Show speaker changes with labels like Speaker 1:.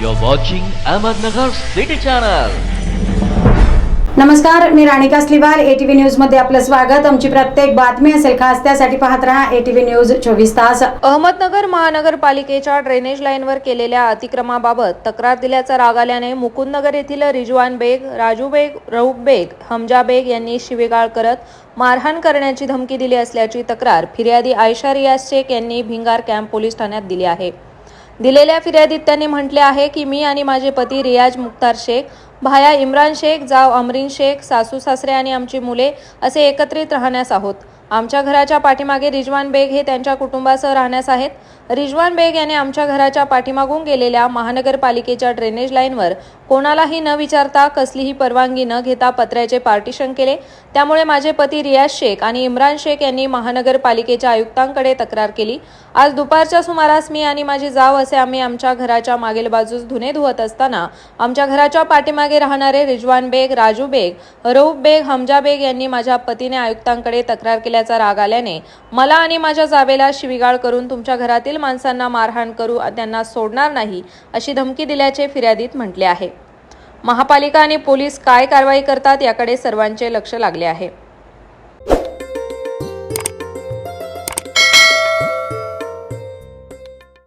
Speaker 1: You're watching Ahmednagar City Channel.
Speaker 2: नमस्कार मी Ranika स्लिवाल. ATV न्यूजमध्ये आपलं स्वागत. आमची प्रत्येक बातमी असेल खास त्यासाठी पाहत रहा एटीव्ही न्यूज चोवीस तास.
Speaker 3: अहमदनगर महानगरपालिकेच्या ड्रेनेज लाईनवर केलेल्या अतिक्रमाबाबत तक्रार दिल्याचा राग आल्याने मुकुंदनगर येथील रिजवान बेग राजू बेग रऊफ बेग हमजा बेग यांनी शिवेगाळ करत मारहाण करण्याची धमकी दिली असल्याची तक्रार फिर्यादी आयशा रियाज शेख यांनी भिंगार कॅम्प पोलीस ठाण्यात दिली आहे. दिलेल्या फिर्यादीत त्यांनी म्हटले आहे की मी आणि माझे पती रियाज मुख्तार शेख भाया इम्रान शेख जाव अमरीन शेख सासू सासरे आणि आमची मुले असे एकत्रित राहण्यास आहोत. आमच्या घराच्या पाठीमागे रिजवान बेग हे त्यांच्या कुटुंबासह राहण्यास आहेत. रिजवान बेग याने आमच्या घराच्या पाठीमागून गेलेल्या महानगरपालिकेच्या ड्रेनेज लाईनवर कोणालाही न विचारता कसलीही परवानगी न घेता पत्र्याचे पार्टिशन केले. त्यामुळे माझे पती रियाज शेख आणि इम्रान शेख यांनी महानगरपालिकेच्या आयुक्तांकडे तक्रार केली. आज दुपारच्या सुमारास मी आणि माझी जाव असे आम्ही आमच्या घराच्या मागील बाजूस धुणे धुवत असताना आमच्या घराच्या पाठीमागे राहणारे रिजवान बेग राजू बेग रऊफ बेग हमजा बेग यांनी माझ्या पतीने आयुक्तांकडे तक्रार केल्याचा राग आल्याने मला आणि माझ्या जावेला शिविगाळ करून तुमच्या घरातील माणसांना मारहाण करू त्यांना सोडणार नाही अशी धमकी दिल्याचे फिर्यादीत म्हटले आहे. महापालिका आणि पोलीस काय कारवाई करतात याकडे सर्वांचे लक्ष लागले आहे.